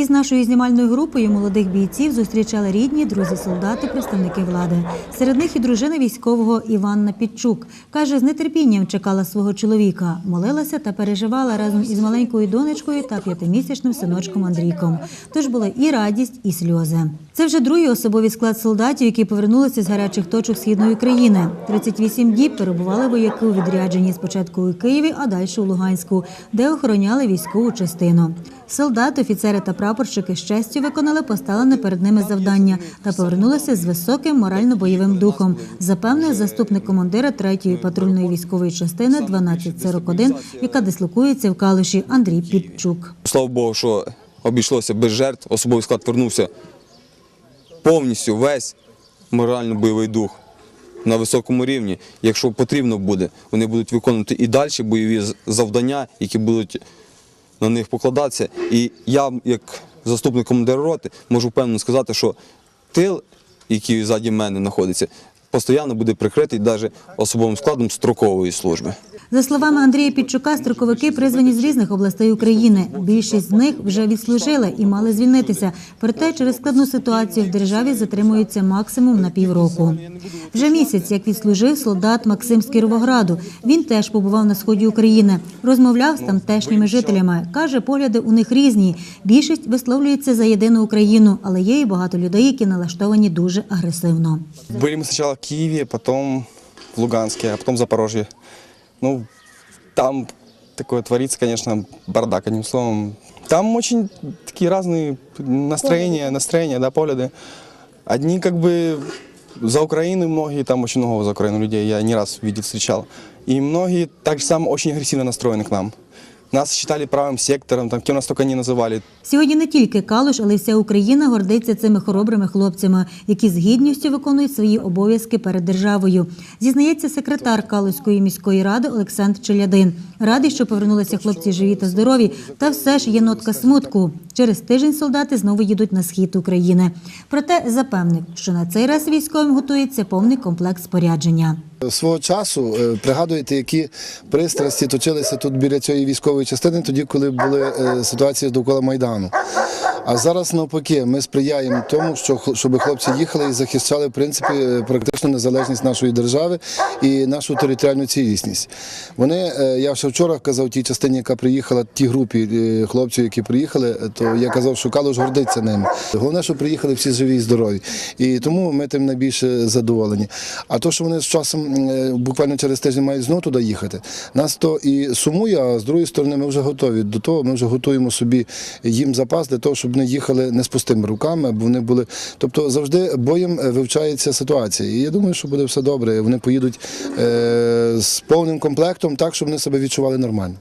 Із нашою знімальною групою молодих бійців зустрічали рідні, друзі, солдати, представники влади. Серед них і дружина військового Іванна Підчук. Каже, з нетерпінням чекала свого чоловіка, молилася та переживала разом із маленькою донечкою та п'ятимісячним синочком Андрійком. Тож була і радість, і сльози. Це вже другий особовий склад солдатів, які повернулися з гарячих точок східної країни. 38 діб перебували вояки у відрядженні спочатку у Києві, а далі у Луганську, де охороняли військову частину. Солдати, офіцери та прапорщики з честю виконали поставлене перед ними завдання та повернулися з високим морально-бойовим духом, запевнив заступник командира 3-ї патрульної військової частини 1241, яка дислокується в Калуші Андрій Підчук. Слава Богу, що обійшлося без жертв. Особовий склад вернувся повністю весь морально-бойовий дух на високому рівні. Якщо потрібно буде, вони будуть виконувати і далі бойові завдання, які будуть на них покладатися. І я, як заступник командира роти, можу впевнено сказати, що тил, який ззаді мене знаходиться, постійно буде прикритий навіть особовим складом строкової служби. За словами Андрія Підчука, строковики призвані з різних областей України. Більшість з них вже відслужили і мали звільнитися. Проте через складну ситуацію в державі затримуються максимум на півроку. Вже місяць, як відслужив солдат Максим з Кіровограду. Він теж побував на сході України. Розмовляв з тамтешніми жителями. Каже, погляди у них різні. Більшість висловлюється за єдину Україну, але є і багато людей, які налаштовані дуже агресивно. Были мы сначала в Киеве, потом в Луганске, а потом в Запорожье. Ну, там такое творится, конечно, бардак, одним словом. Там очень такие разные настроения, настроения, да, погляды. Одни как бы за Украину, многие там очень много за Украину людей, я не раз видел, встречал. И многие так же само очень агрессивно настроены к нам. Нас вважали правим сектором, там, кем нас тільки не називали. Сьогодні не тільки Калуш, але й вся Україна гордиться цими хоробрими хлопцями, які з гідністю виконують свої обов'язки перед державою. Зізнається секретар Калуської міської ради Олександр Челядин. Радий, що повернулися хлопці живі та здорові, та все ж є нотка смутку. Через тиждень солдати знову їдуть на схід України. Проте запевнив, що на цей раз військовим готується повний комплект спорядження. Свого часу е, пригадуєте, які пристрасті точилися тут біля цієї військової частини, тоді, коли були е, ситуації довкола Майдану. А зараз навпаки, ми сприяємо тому, що щоб хлопці їхали і захищали в принципі е, практично незалежність нашої держави і нашу територіальну цілісність. Вони, е, я ще вчора казав тій частині, яка приїхала, тій групі е, хлопців, які приїхали, то я казав, що Калуш гордиться ними. Головне, що приїхали всі живі і здорові. І тому ми тим найбільше задоволені. А то, що вони з часом буквально через тиждень мають знову туди їхати, нас то і сумує, а з другої сторони ми вже готові до того, ми вже готуємо собі їм запас для того, щоб вони їхали не з пустими руками, бо вони були. Тобто завжди боєм е, вивчається ситуація. І я думаю, що буде все добре. Вони поїдуть е, з повним комплектом так, щоб вони себе відчували нормально.